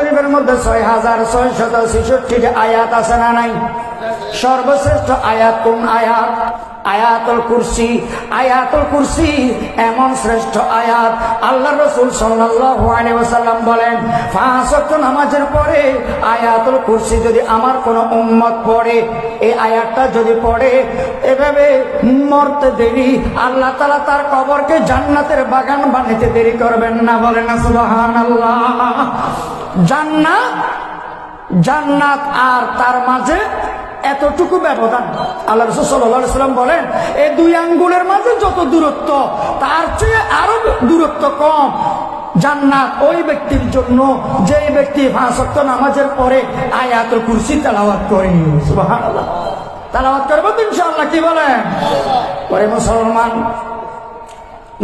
শরীফের মধ্যে ছয় হাজার ছয় শত ছেষট্টি আয়াত আছে না নাই? সর্বশ্রেষ্ঠ আয়াত কোন আয়াত? আয়াতুল কুরসি আয়াতুল কুরসি, এমন শ্রেষ্ঠ আয়াত আল্লাহ রসুল ওয়াসাল্লাম বলেন, পাঁচ নামাজের পরে আয়াতুল কুরসি যদি আমার কোন উম্মত পড়ে, এই আয়াতটা যদি পড়ে, এভাবে মরতে দেরি, আল্লাহ তালা তার কবরকে জান্নাতের বাগান বানাইতে দেরি করবেন না, বলেন না সুবহানাল্লাহ। জান্নাত জান্নাত আর তার মাঝে এতটুকু ব্যবধান। আল্লাহ রসুল সাল্লাহ সাল্লাম বলেন এই দুই আঙ্গুলের মাঝে যত দূরত্ব, তার চেয়ে আরও দূরত্ব কম। জান্নাত ওই ব্যক্তির জন্য যে ব্যক্তি ফাঁসক্ত নামাজের পরে আয়াতুল কুরসি তেলাওয়াত করে তেলাওয়াত করব তো ইনশাআল্লাহ, কি বলেন? পরে মুসলমান,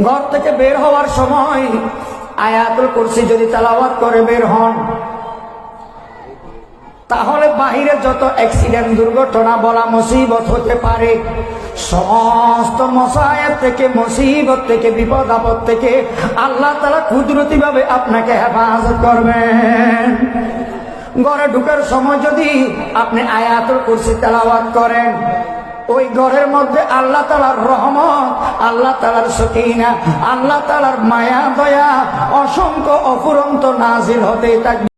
ঘর থেকে বের হওয়ার সময় আয়াতুল কুরসি যদি তেলাওয়াত করে বের হন তাহলে বাহিরে যত অ্যাক্সিডেন্ট দুর্ঘটনা বলা মুসিবত হতে পারে। সমস্ত মশায়ের থেকে, মুসিবত থেকে, বিপদ আপদ থেকে আল্লাহ তালা কুদরতি ভাবে আপনাকে হেফাজত করবেন। ঘরে ঢুকার সময় যদি আপনি আয়াতুল কুরসি তেলাওয়াত করেন, ওই ঘরের মধ্যে আল্লাহ তালার রহমত, আল্লাহ তালার সকিনা, আল্লাহ তালার মায়া, দয়া অসংখ্য অফুরন্ত নাজিল হতে থাকবে।